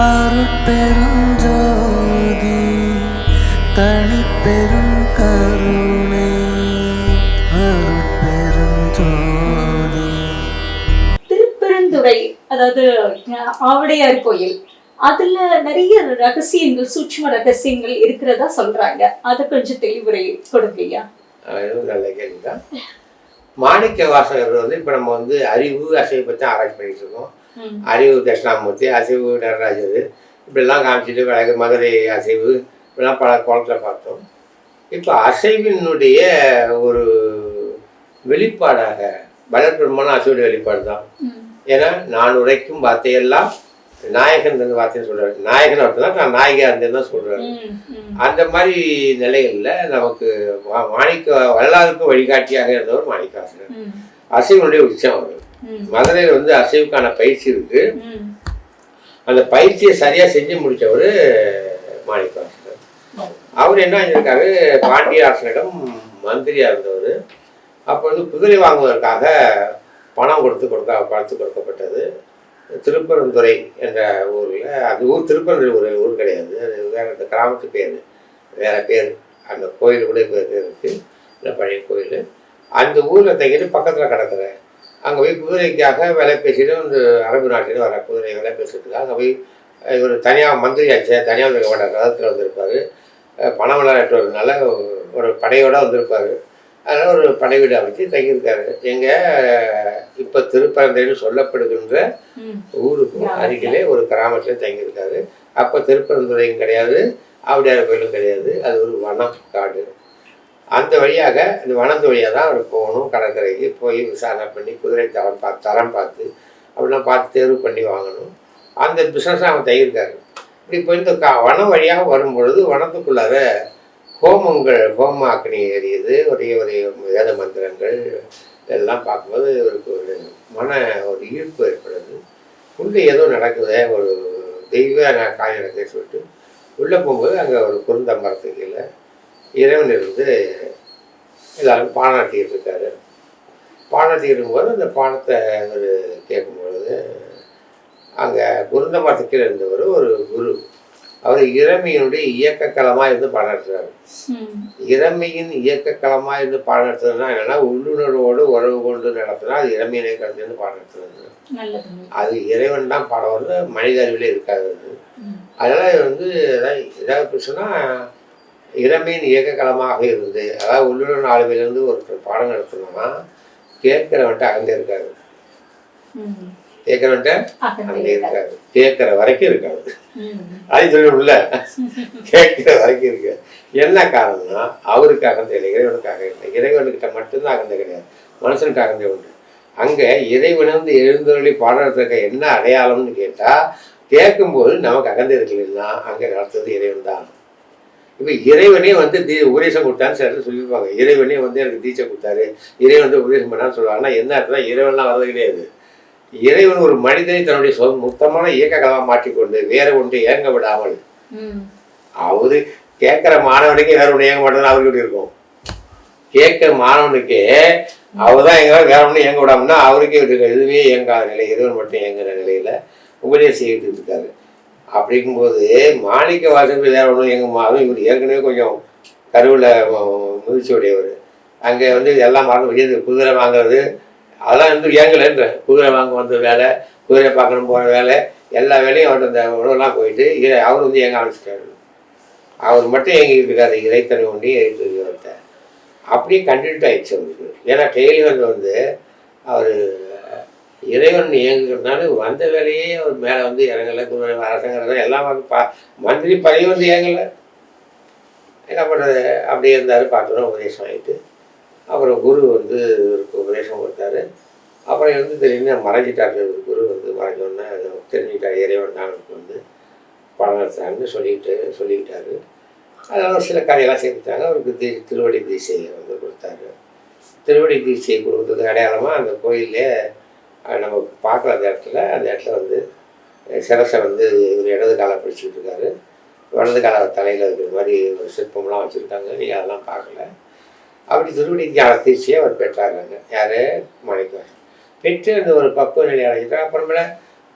அருட்பெருஞ்சோதி தனிப்பெரும் கருணை. அருட்பெருஞ்சோதி திருப்பெருந்துறை அதாவது ஆவுடையார் கோயில் அதுல நிறைய ரகசியங்கள் சூட்சும ரகசியங்கள் இருக்கிறதா சொல்றாங்க. அதை கொஞ்சம் தெளிவுரை கொடுங்கய்யா நல்ல கேள்வி தான் மாணிக்க வாசகர் வந்து இப்போ நம்ம வந்து அறிவு அசைவை பற்றி ஆராய்ச்சி பண்ணிட்டு இருக்கோம். அறிவு தட்சிணாமூர்த்தி அசைவு நடராஜர். இப்படிலாம் காமிச்சிட்டு வழக்கு மதுரை அசைவு இப்படிலாம் பல குளத்தில் பார்த்தோம். இப்போ அசைவினுடைய ஒரு வெளிப்பாடாக பலப்பெருமான அசைவுடைய வெளிப்பாடு தான். ஏன்னா நான் உரைக்கும் வார்த்தையெல்லாம் நாயகன் தந்த வார்த்தைன்னு சொல்றாரு. நாயகன் அர்த்தம் தான் நான் நாயகியா இருந்தேன்னு தான் ம். அந்த மாதிரி நிலைகள்ல நமக்கு மாணிக்க வரலாறுக்கு வழிகாட்டியாக இருந்தவர் மாணிக்காசனர் ம், அசைவனுடைய உச்சம் அவர். மதுரையில் வந்து அசைவுக்கான பயிற்சி இருக்கு. அந்த பயிற்சியை சரியா செஞ்சு முடிச்சவர் மாணிக்காசனர் அவர் என்ன செஞ்சிருக்காரு? பாண்டிய அரசனிடம் மந்திரியா இருந்தவர். அப்போ வந்து குதிரை வாங்குவதற்காக பணம் கொடுத்து கொடுக்க பணத்து கொடுக்கப்பட்டது. திருப்பரந்துறை என்ற ஊரில் அந்த ஊர் திருப்பரந்துறை ஒரு ஊர் கிடையாது. அது வேற அந்த கிராமத்து பேர். வேற பேர். அந்த கோயில் கூட பேர் இருக்கு. இந்த பழைய கோயில். அந்த ஊரில் தங்கிட்டு பக்கத்தில் கிடக்குற அங்கே போய் குதிரைக்காக விலை பேசிட்டு இந்த அரபு நாட்டில் வர குதிரை விலை பேசுறதுக்காக அங்கே போய் இவர் தனியாக மந்திரி ஆச்சு தனியாக இருக்க மாட்டார் ரதத்தில் வந்திருப்பார் பணம் விளையாட்டுறதுனால ஒரு படையோட வந்திருப்பார். அதனால் ஒரு படை வீடு அமைச்சு தங்கியிருக்காரு. எங்கே இப்போ திருப்பரந்தைன்னு சொல்லப்படுகின்ற ஊருக்கும். அருகிலே ஒரு கிராமத்தில் தங்கியிருக்காரு. அப்போ திருப்பரந்துறையும் கிடையாது ஆவுடையார் கோயிலும் கிடையாது. அது ஒரு வனம் காடு அந்த வழியாக இந்த வனத்து வழியாக தான் அவர் போகணும் கடற்கரைக்கு போய் விசாரணை பண்ணி குதிரை தரம் பார்த்து தரம் பார்த்து அப்படிலாம் பார்த்து தேர்வு பண்ணி வாங்கணும். அந்த பிஸ்னஸ் அவன் தங்கியிருக்காரு. இப்படி போய் இந்த கா வனம் வழியாக வரும்பொழுது வனத்துக்குள்ளார ஹோமங்கள் ஹோம அக்னி எரியுது ஒரே ஒரே வேத மந்திரங்கள் இதெல்லாம் பார்க்கும்போது இவருக்கு ஒரு மன ஒரு ஈர்ப்பு ஏற்படுது. உள்ளே ஏதோ நடக்குதே ஒரு தெய்வ நான் காய் நடக்குதுன்னு சொல்லிட்டு உள்ளே போகும்போது அங்கே ஒரு குருந்தம்பரத்து கீழே இறைவன் இருந்து எல்லாரும் பானம் நடத்திக்கிட்டு இருக்காரு நடத்திக்கிட்டு இருக்கும்போது அந்த பானத்தை அவர் கேட்கும்பொழுது அங்கே குருந்தம்பரத்து கீழே இருந்தவர் ஒரு குரு. அவர் இறைமையினுடைய இயக்க களமாக இருந்து ம், இறமையின் இயக்க களமாக இருந்து பாடம் நடத்துறதுனா என்னன்னா உள்ளுணர்வோடு உறவு கொண்டு நடத்தினா அது இறமையின் நடத்துறது நல்லதுங்க அது இறைவன் தான் பாடம் வந்து மனித அறிவிலே இருக்காது அதனால வந்து ஏதாவது ஏதாவது பிரச்சனை இறமையின் இயக்க களமாக இருந்து அதாவது உள்ளுணர்வு ஆளுமையிலேருந்து ஒருத்தர் பாடம் நடத்தணும்னா கேட்குறவன்ட்ட அங்கே இருக்காது. கேட்குறவன்ட்ட அங்கே இருக்காது. இருக்காது கேட்குற வரைக்கும் இருக்காது அது சொல்லணும்ல கேட்குற வரைக்கும் இருக்கு. என்ன காரணம்னா அவருக்கு அகந்தை இல்லை இறைவனுக்காக இல்லை. இறைவனுக்கிட்ட மட்டும்தான் அகந்தை கிடையாது. மனுஷனுக்கு அகந்தை உண்டு. அங்கே இறைவனந்து எழுந்தருளி பாடுறதுக்கு என்ன அடையாளம்னு கேட்டால் கேட்கும்போது நமக்கு அகந்தை இருக்குல்லைன்னா அங்கே நடத்துறது இறைவன் தான் இப்போ இறைவனே வந்து தீ உபதேசம் கொடுத்தான்னு சில சொல்லியிருப்பாங்க. இறைவனே வந்து எனக்கு தீட்சை கொடுத்தாரு. இறைவன் வந்து உபதேசம் பண்ணான்னு சொல்லுவாங்க. ஆனால் என்ன அர்த்தம் இறைவன்லாம் வரது கிடையாது. இறைவன் ஒரு மனிதனை தன்னுடைய சொ மொத்தமான இயக்க கலமாக மாற்றிக்கொண்டு வேற ஒன்று இயங்க விடாமல். அவரு கேட்குற மாணவனுக்கே வேற ஒன்று இயங்க மாட்டேன்னு அவருக்கு இருக்கும்? கேட்குற மாணவனுக்கே அவர் தான் எங்க வேற ஒன்றும் இயங்க விடாமன்னா அவருக்கே இருக்கு எதுவுமே இயங்காத நிலை இறைவன் மட்டும் இயங்குற நிலையில உபதேசம் செய்துட்டு இருக்காரு. அப்படிங்கும்போது மாணிக்க வாசல் வேற ஒன்றும் எங்கள் அதுவும் இவர் ஏற்கனவே கொஞ்சம் கருவில் முதிர்ச்சி உடையவர். அங்கே வந்து எல்லாம் மறந்து விஜய் குதிரை வாங்குறது. அதெல்லாம் வந்து ஏங்கலைன்ற குதிரை வாங்க வந்த வேலை குதிரை பார்க்கணும் போகிற வேலை எல்லா வேலையும் அவர்கிட்ட அந்த உணவுலாம் போயிட்டு இறை- அவர் வந்து ஏங்க ஆரம்பிச்சிட்டாரு. அவர் மட்டும் எங்கிட்டு இருக்காரு இறைத்தனை ஒன்றி அவர்கிட்ட அப்படியே கண்டினியூட் ஆயிடுச்சு அவருக்கு. ஏன்னா டெய்லி வந்து அவர் இறைவன் இயங்குறதுனால வந்த வேலையே அவர் மேலே வந்து இறங்கலை குதிரை எல்லாம் வந்து பா மந்திரி பதவி வந்து இயங்கலை. என்ன பண்ணுறது அப்படியே இருந்தார் பார்த்தோன்னா உபதேசம் ஆகிட்டு அப்புறம் குரு வந்து இவருக்கு உபதேசம் கொடுத்தாரு. அப்புறம் வந்து திடீர்னு மறைஞ்சிட்டாரு. ஒரு குரு வந்து மறைஞ்சோன்னே தெரிஞ்சுக்கிட்டார். இறைவன் தான் வந்து படம் சொல்லிக்கிட்டு சொல்லிக்கிட்டாரு. அதனால் சில கதையெல்லாம் சேர்த்துட்டாங்க அவருக்கு தி திருவடி தீசையை வந்து கொடுத்தாரு. திருவடி தீட்சையை கொடுத்தது அடையாளமாக அந்த கோயிலே நம்ம பார்க்குற அந்த இடத்துல. அந்த இடத்துல வந்து சிரசை வந்து இவர் இடது காலை பிடிச்சிட்டு இருக்காரு. வலது கால தலையில் இருக்கிற மாதிரி ஒரு சிற்பம்லாம் வச்சுருக்காங்க. நீங்கள் அதெல்லாம் பார்க்கல. அப்படி திருவடி ஞான அவர் பெற்றாருங்க யார்? மாணிக்கம் பெற்று அந்த ஒரு பக்குவ நிலை அடைஞ்சிட்டு அப்புறமேல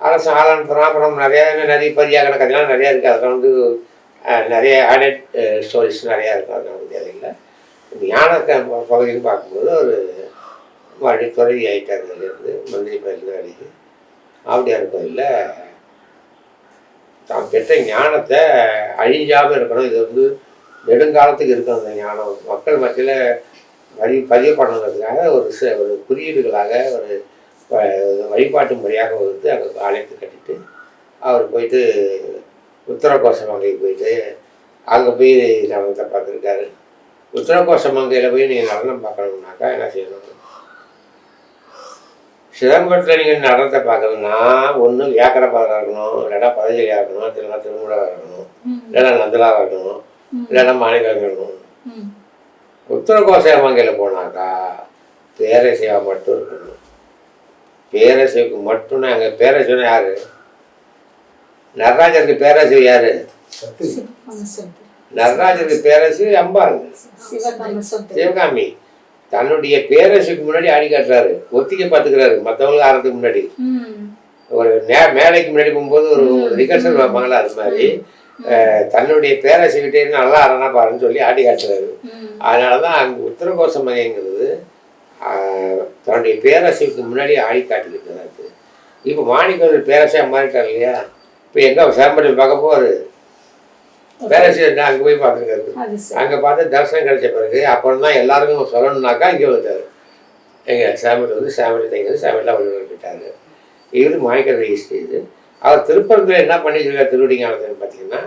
அரசு ஆளானப்புறம் அப்புறம் நிறைய நிறைய பரியாகன கதைலாம் நிறையா இருக்குது அதெல்லாம் வந்து நிறைய ஆடட் ஸ்டோரிஸ் நிறையா இருக்கும் அதெல்லாம் வந்து தேவையில்லை ஞான க- பகுதின்னு பார்க்கும்போது ஒரு வழி துறவி ஆகிட்டார் அதுலேருந்து மந்திரி பயிலிருந்து அடிக்கு ஆவடியார் கோயிலில் தான் பெற்ற ஞானத்தை அழிஞ்சாமல் இருக்கணும். இது வந்து நெடுங்காலத்துக்கு இருக்கணும் அந்த ஞானம். மக்கள் மத்தியில் வழி பதிவு பண்ணணுங்கிறதுக்காக ஒரு சில ஒரு குறியீடுகளாக ஒரு வ- வழிபாட்டு முறையாக வந்து அங்கே ஆலயத்தை கட்டிட்டு அவர் போயிட்டு உத்தரகோச மங்கைக்கு போயிட்டு அங்கே போய் நடனத்தை பார்த்துருக்காரு. உத்தரகோச மங்கையில் போய் நீங்கள் நடனம் பார்க்கணுன்னாக்கா என்ன செய்யணும்? சிதம்பரத்தில் நீங்கள் நடனத்தை பார்க்கணும்னா ஒன்று வியாக்கரப்பாதராக இருக்கணும் இல்லைன்னா பதஞ்சலியாக இருக்கணும் இல்லைன்னா திருமூலாக இருக்கணும் இல்லைன்னா நந்தலாக இருக்கணும் இல்லைன்னா மாணிக்கம் இருக்கணும். ம். உத்தரகோச மங்கையில் போனாக்கா பேரசிவா மட்டும் இருக்கணும். பேரசிவுக்கு மட்டும்னா அங்கே பேரசிவனா யாரு? நடராஜருக்கு பேரசிவு யாரு. நடராஜருக்கு பேரசிவு அம்பாள். சிவகாம. சுந்தரி. சிவகாமி. தன்னுடைய பேரரசுக்கு முன்னாடி ஆடி காட்டுறாரு. ஒத்திகை பார்த்துக்கிறாரு. மற்றவங்களுக்கு ஆறதுக்கு முன்னாடி. ஒரு நே மேடைக்கு முன்னாடி போகும்போது ஒரு ரிகர்சல் வைப்பாங்களா அது மாதிரி. தன்னுடைய பேரரசுக்கிட்டே நல்லா ஆறனா பாருன்னு சொல்லி ஆடி காட்டுறாரு. அதனால தான் அங்கே உத்தரகோச மலைங்கிறது ஆஹ், தன்னுடைய பேரரசுக்கு முன்னாடி ஆடி காட்டிக்கிட்டு இருக்கு இப்போ மாணிக்கவர் பேரரசையாக மாறிட்டார் இல்லையா? இப்போ எங்கே சேம்பட்டில் பார்க்க போவார். பேரரசு அங்கே போய் பார்த்துருக்காரு. அங்கே பார்த்து தரிசனம் கிடைச்ச பிறகு அப்புறம் தான் எல்லாருக்கும் சொல்லணும்னாக்கா இங்கே வந்தார். எங்க சாமியில் வந்து சாமியில் தங்கிறது சாமியில் வள்ளுவர் போயிட்டாரு இது மாணிக்கர் ஹிஸ்ட்ரி இது. அவர் திருப்பரங்குல என்ன பண்ணி வச்சிருக்காரு திருவடிங்கானத்துன்னு பார்த்தீங்கன்னா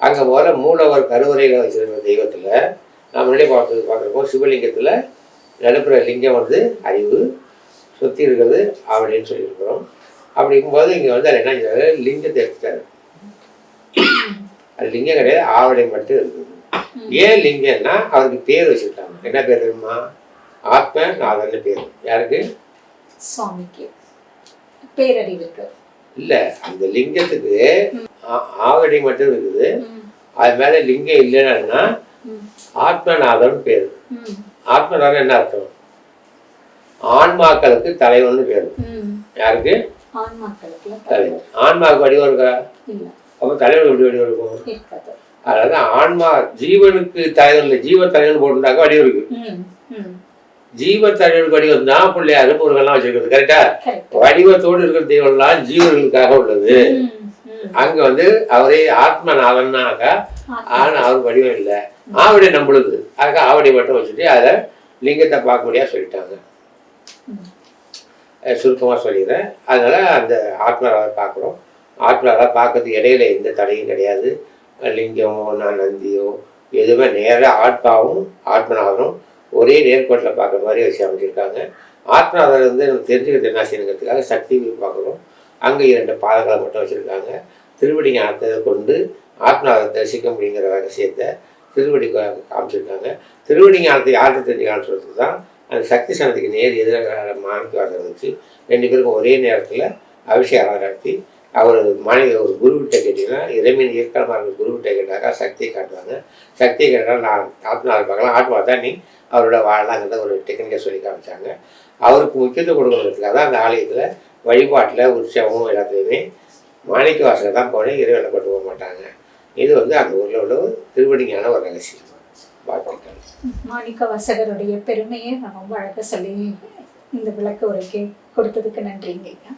அங்கே முதல்ல மூலவர் கருவறையில் வச்சிருக்கிற தெய்வத்தில் நான் முன்னாடி பார்த்து பார்த்துருக்கோம். சிவலிங்கத்தில் நடுப்புற லிங்கம் வந்து அறிவு சுற்றி இருக்கிறது அப்படின்னு சொல்லியிருக்கிறோம். அப்படிங்கும்போது இங்கே வந்து அவர் என்ன செஞ்சாரு லிங்கத்தை எடுத்துட்டாரு. அது லிங்கம் கிடையாது ஆவடை மட்டும் இருக்குது. ஏன் லிங்கம்னா அவருக்கு பேர் வச்சுருக்காங்க என்ன பேர் தெரியுமா? ஆத்ம நாதன்னு பேர். யாருக்கு? சுவாமிக்கு. பேரறிவுக்கு இல்லை அந்த லிங்கத்துக்கு ஆவடி மட்டும் இருக்குது. அது மேலே லிங்கம் இல்லைன்னா ஆத்மநாதன் பேர். ஆத்மநாதன் என்ன அர்த்தம்? ஆன்மாக்களுக்கு தலைவன்னு பேர். யாருக்கு? தலைவன் ஆன்மாவுக்கு வடிவம் இருக்கா? அப்போ தலைவனுக்கு எப்படி வடிவம் இருக்கும் அதாவது ஆன்மா ஜீவனுக்கு தலைவன் இல்லை ஜீவ தலைவன் போட்டுருந்தாக்க வடிவம் இருக்கு. ஜீவ தலைவனுக்கு வடிவம் தான் பிள்ளையாரு முருகன்லாம் வச்சிருக்கிறது கரெக்டா. வடிவத்தோடு இருக்கிற தெய்வம்லாம் ஜீவர்களுக்காக உள்ளது. அங்க வந்து அவரே ஆத்மநாதன்னாக்கா ஆத்மா. ஆனா அவர் வடிவம் இல்லை ஆவடி நம்மளுது அதுக்கு ஆவடி மட்டும் வச்சுட்டு அதை லிங்கத்தை பார்க்க முடியாது சொல்லிட்டாங்க ம். அஹ் சுருக்கமா சொல்லிடுறேன் அதனால அந்த ஆத்மநாதர் பார்க்குறோம் ஆத்மநாதர் பார்க்கறதுக்கு இடையில எந்த தடையும் கிடையாது. லிங்கமோ நான் நந்தியோ எதுவுமே நேராக ஆத்மாவும் ஆத்மநாதனும் ஒரே நேர்கோட்டில் பார்க்குற மாதிரி வச்சு அமைச்சிருக்காங்க ஆத்மநாதர் வந்து நம்ம தெரிஞ்சுக்கிறது என்ன செய்யணுங்கிறதுக்காக சக்தி பார்க்குறோம். அங்கே இரண்டு பாதங்களை மட்டும் வச்சுருக்காங்க. திருவடி ஞானத்தை கொண்டு ஆத்மநாதத்தை தரிசிக்க முடியுங்கிற ரகசியத்தை திருவடி காமிச்சிருக்காங்க. திருவடி ஞானத்தை யார்கிட்ட தெரிஞ்சுக்கான்னு சொல்லிட்டு தான் அந்த சக்தி சனத்துக்கு நேர் எதிராக மாணிக்கவாசர் வச்சு ரெண்டு பேருக்கும் ஒரே நேரத்தில் அபிஷேகம் நடத்தி அவர் மாநில ஒரு குருவிட்ட கேட்டிங்கன்னா இறைமையின் இயக்கமாக இருக்கிற குருவிட்ட கேட்டாக்கா சக்தியை காட்டுவாங்க. சக்தியை கேட்டால் நான் ஆத்மாவை பார்க்கலாம் ஆத்மா தான் நீ அவரோட வாழலாங்கிறத ஒரு டெக்னிக்கை சொல்லி காமிச்சாங்க. அவருக்கு முக்கியத்துவம் கொடுக்கறதுக்காக தான் அந்த ஆலயத்தில் வழிபாட்டில் உற்சவமும் எல்லாத்துலேயுமே மாணிக்க வாசகர் தான் போனேன். இறைவனை கொண்டு போக மாட்டாங்க. இது வந்து அந்த ஊரில் உள்ள ஒரு திருவடிஞான ஒரு ரகசியம். வாழ்த்துக்கள். மாணிக்க வாசகருடைய பெருமையை நான் ரொம்ப அழகாக சொல்லி இந்த விளக்கு உரைக்கு கொடுத்ததுக்கு நன்றிங்க ஐயா.